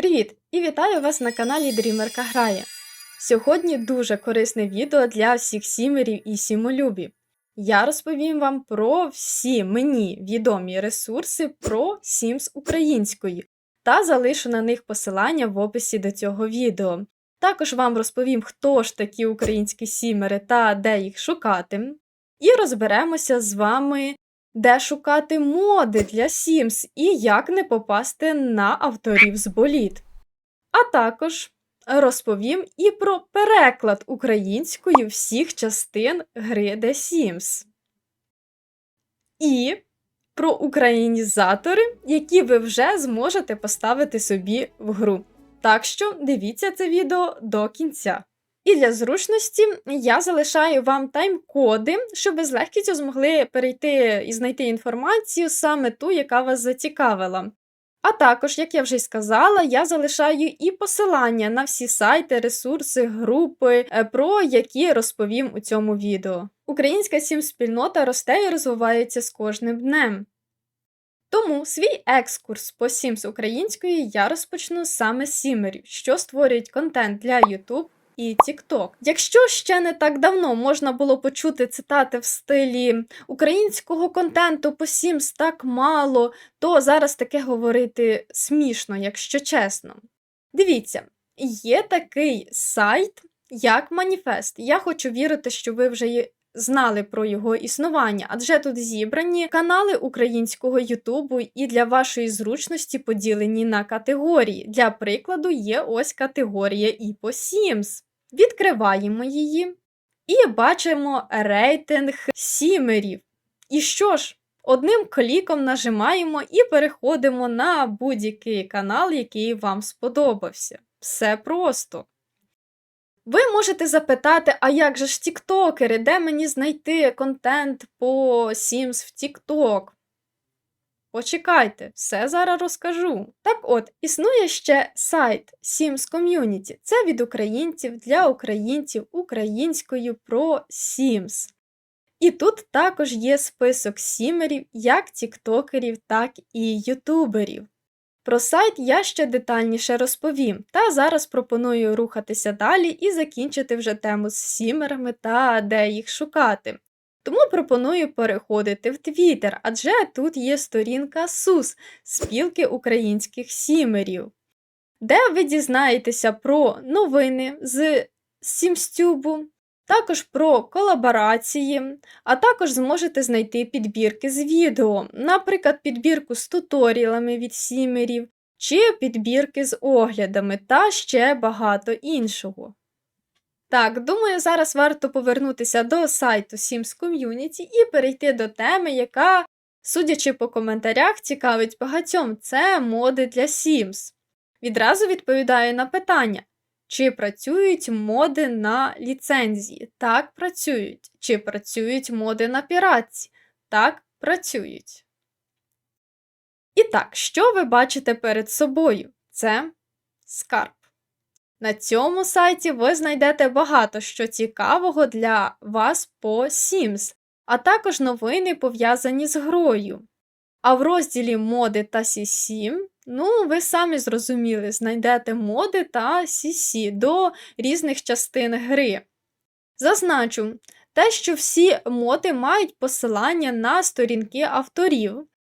Привіт! І вітаю вас на каналі Дрімерка Грає. Сьогодні дуже корисне відео для всіх сімерів і сімолюбів. Я розповім вам про всі мені відомі ресурси про Sims українською та залишу на них посилання в описі до цього відео. Також вам розповім, хто ж такі українські сімери та де їх шукати. І розберемося з вами, де шукати моди для Sims і як не попасти на авторів з боліт. А також розповім і про переклад українською всіх частин гри The Sims. І про українізатори, які ви вже зможете поставити собі в гру. Так що дивіться це відео до кінця. І для зручності я залишаю вам тайм-коди, щоб ви з легкістю змогли перейти і знайти інформацію саме ту, яка вас зацікавила. А також, як я вже й сказала, я залишаю і посилання на всі сайти, ресурси, групи, е, про які розповім у цьому відео. Українська сім-спільнота росте і розвивається з кожним днем. Тому свій екскурс по Sims української я розпочну саме з сімерів, що створюють контент для YouTube і TikTok. Якщо ще не так давно можна було почути цитати в стилі українського контенту по Sims так мало, то зараз таке говорити смішно, якщо чесно. Дивіться, є такий сайт, як Маніфест. Я хочу вірити, що ви вже знали про його існування, адже тут зібрані канали українського Ютубу і для вашої зручності поділені на категорії. Для прикладу, є ось категорія і по Sims. Відкриваємо її і бачимо рейтинг сімерів. І що ж, одним кліком нажимаємо і переходимо на будь-який канал, який вам сподобався. Все просто. Ви можете запитати, а як же ж тіктокери, де мені знайти контент по Sims в TikTok? Почекайте, все зараз розкажу. Так от, існує ще сайт Sims Community. Це від українців для українців українською про Sims. І тут також є список сімерів, як тіктокерів, так і ютуберів. Про сайт я ще детальніше розповім, та зараз пропоную рухатися далі і закінчити вже тему з сімерами та де їх шукати. Тому пропоную переходити в Твіттер, адже тут є сторінка СУС спілки українських сімерів, де ви дізнаєтеся про новини з Сімстюбу, також про колаборації, а також зможете знайти підбірки з відео, наприклад, підбірку з туторіалами від сімерів, чи підбірки з оглядами та ще багато іншого. Так, думаю, зараз варто повернутися до сайту Sims Community і перейти до теми, яка, судячи по коментарях, цікавить багатьом це моди для Sims. Відразу відповідаю на питання, чи працюють моди на ліцензії? Так, працюють. Чи працюють моди на піратці? Так, працюють. І так, що ви бачите перед собою? Це скарб. На цьому сайті ви знайдете багато що цікавого для вас по Sims, а також новини пов'язані з грою. А в розділі моди та CC, ну, ви самі зрозуміли, знайдете моди та CC до різних частин гри. Зазначу, те, що всі моди мають посилання на сторінки авторів,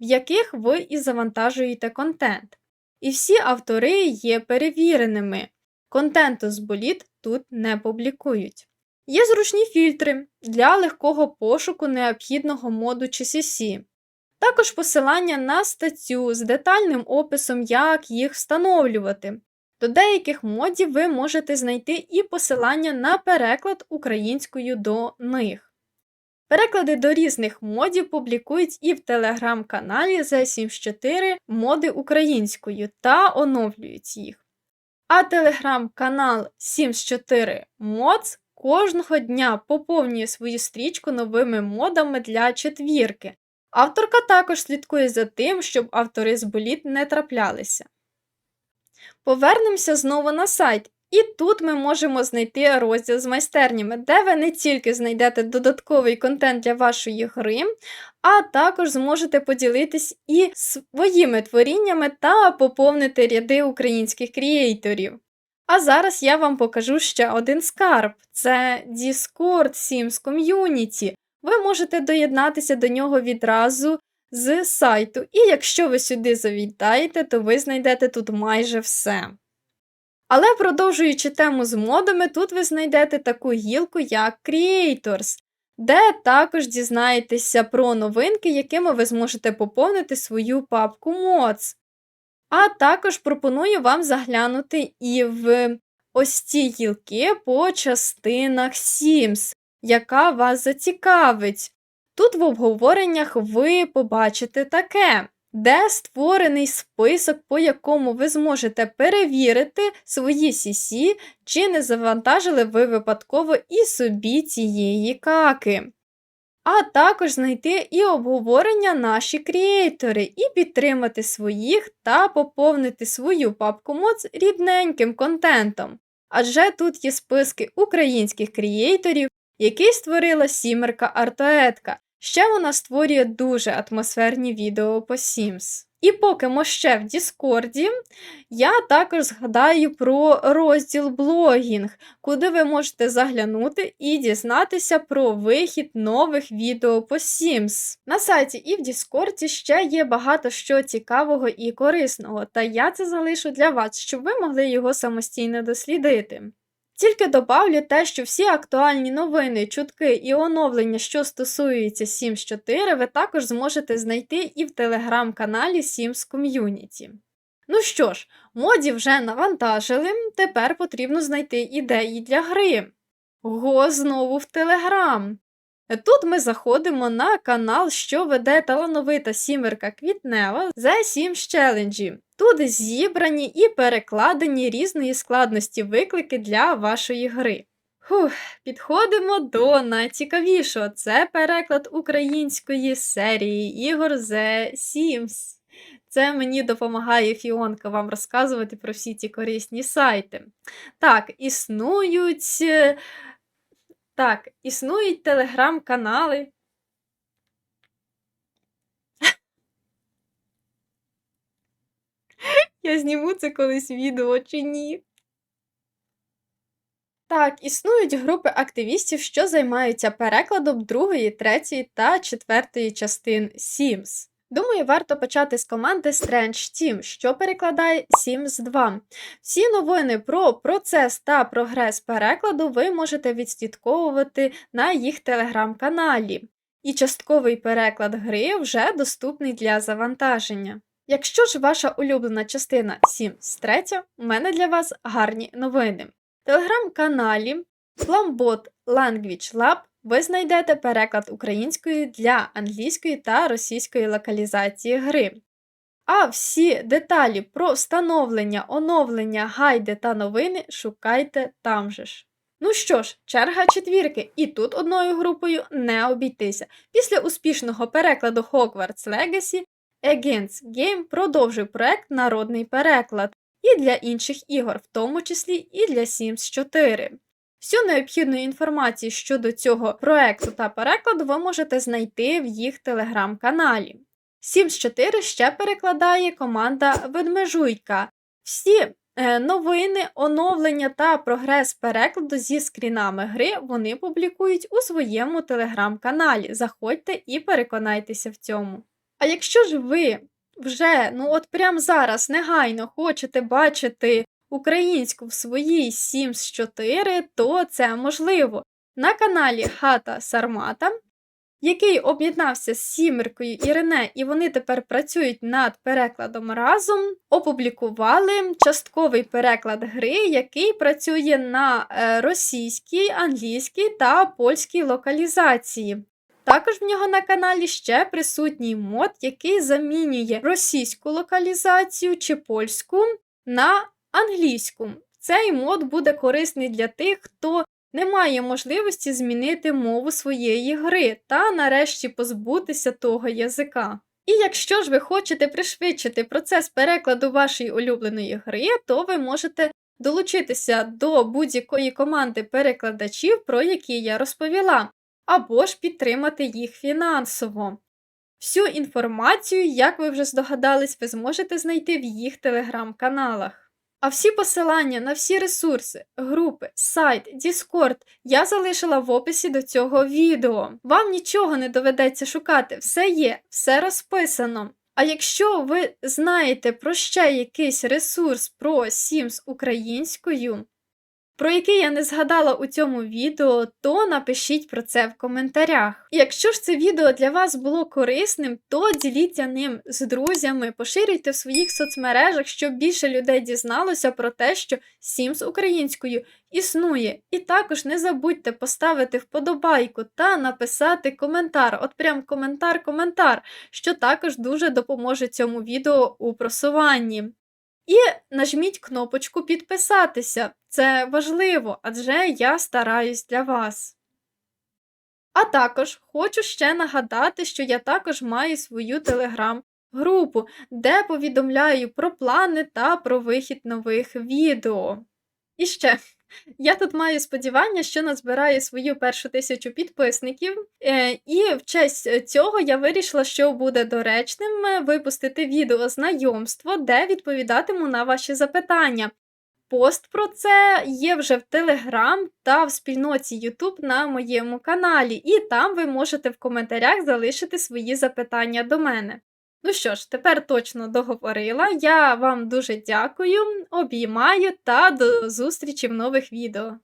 в яких ви і завантажуєте контент. І всі автори є перевіреними. Контенту з боліт тут не публікують. Є зручні фільтри для легкого пошуку необхідного моду чи CC. Також посилання на статтю з детальним описом, як їх встановлювати. До деяких модів ви можете знайти і посилання на переклад українською до них. Переклади до різних модів публікують і в телеграм-каналі Z74 моди українською та оновлюють їх. А телеграм-канал 74 Mods кожного дня поповнює свою стрічку новими модами для четвірки. Авторка також слідкує за тим, щоб автори з боліт не траплялися. Повернемося знову на сайт І тут ми можемо знайти розділ з майстернями, де ви не тільки знайдете додатковий контент для вашої гри, а також зможете поділитись і своїми творіннями та поповнити ряди українських крієйторів. А зараз я вам покажу ще один скарб: це Discord Sims Community. Ви можете доєднатися до нього відразу з сайту, і якщо ви сюди завітаєте, то ви знайдете тут майже все. Але продовжуючи тему з модами, тут ви знайдете таку гілку, як Creators, де також дізнаєтеся про новинки, якими ви зможете поповнити свою папку Mods. А також пропоную вам заглянути і в ось ці гілки по частинах Sims, яка вас зацікавить. Тут в обговореннях ви побачите таке, де створений список, по якому ви зможете перевірити свої CC, чи не завантажили ви випадково і собі цієї каки. А також знайти і обговорення наші креатори, і підтримати своїх та поповнити свою папку моц рідненьким контентом. Адже тут є списки українських креаторів, який створила сімерка Артоетка, Ще вона створює дуже атмосферні відео по Sims. І поки ми ще в Діскорді, я також згадаю про розділ блогінг, куди ви можете заглянути і дізнатися про вихід нових відео по Sims. На сайті і в Діскорді ще є багато що цікавого і корисного, та я це залишу для вас, щоб ви могли його самостійно дослідити. Тільки добавлю те, що всі актуальні новини, чутки і оновлення, що стосуються Sims 4, ви також зможете знайти і в телеграм-каналі Sims Community. Ну що ж, моді вже навантажили, тепер потрібно знайти ідеї для гри. Го знову в Телеграм. Тут ми заходимо на канал, що веде талановита сімерка Квітнева The Sims Challenge. Тут зібрані і перекладені різної складності виклики для вашої гри. Фух, Підходимо до найцікавішого. Це переклад української серії ігор The Sims. Це мені допомагає Фіонка вам розказувати про всі ці корисні сайти. Так, існують. Так, існують телеграм-канали. Я зніму це колись відео чи ні. Так, існують групи активістів, що займаються перекладом другої, третьої та четвертої частин Sims. Думаю, варто почати з команди Strange Team, що перекладає Sims 2. Всі новини про процес та прогрес перекладу ви можете відслідковувати на їх телеграм-каналі. І частковий переклад гри вже доступний для завантаження. Якщо ж ваша улюблена частина Sims 3, у мене для вас гарні новини. В телеграм-каналі Flambot Language Lab ви знайдете переклад української для англійської та російської локалізації гри. А всі деталі про встановлення, оновлення, гайди та новини шукайте там же ж. Ну що ж, черга четвірки, і тут одною групою не обійтися. Після успішного перекладу Hogwarts Legacy Against Game продовжує проект Народний переклад і для інших ігор, в тому числі і для Sims 4. Всю необхідну інформацію щодо цього проекту та перекладу ви можете знайти в їх телеграм-каналі. Sims 4 ще перекладає команда Ведмежуйка. Всі е, новини, оновлення та прогрес перекладу зі скрінами гри вони публікують у своєму телеграм-каналі. Заходьте і переконайтеся в цьому. А якщо ж ви вже, ну от прямо зараз негайно хочете бачити українську в своїй Sims 4, то це можливо. На каналі Хата Сармата, який об'єднався з Сімеркою і Рене, і вони тепер працюють над перекладом разом, опублікували частковий переклад гри, який працює на е, російській, англійській та польській локалізації. Також в нього на каналі ще присутній мод, який замінює російську локалізацію чи польську на англійську. Цей мод буде корисний для тих, хто не має можливості змінити мову своєї гри та нарешті позбутися того язика. І якщо ж ви хочете пришвидшити процес перекладу вашої улюбленої гри, то ви можете долучитися до будь-якої команди перекладачів, про які я розповіла, або ж підтримати їх фінансово. Всю інформацію, як ви вже здогадались, ви зможете знайти в їх телеграм-каналах. А всі посилання на всі ресурси, групи, сайт, Discord я залишила в описі до цього відео. Вам нічого не доведеться шукати, все є, все розписано. А якщо ви знаєте про ще якийсь ресурс про Sims українською, про який я не згадала у цьому відео, то напишіть про це в коментарях. Якщо ж це відео для вас було корисним, то діліться ним з друзями, поширюйте в своїх соцмережах, щоб більше людей дізналося про те, що Sims українською існує. І також не забудьте поставити вподобайку та написати коментар. От прям коментар-коментар, що також дуже допоможе цьому відео у просуванні. І нажміть кнопочку підписатися. Це важливо, адже я стараюсь для вас. А також хочу ще нагадати, що я також маю свою телеграм-групу, де повідомляю про плани та про вихід нових відео. І ще. Я тут маю сподівання, що назбираю свою першу тисячу підписників, е, і в честь цього я вирішила, що буде доречним е, випустити відео знайомство, де відповідатиму на ваші запитання. Пост про це є вже в Телеграм та в спільноті YouTube на моєму каналі, і там ви можете в коментарях залишити свої запитання до мене. Ну що ж, тепер точно договорила. Я вам дуже дякую, обіймаю та до зустрічі в нових відео.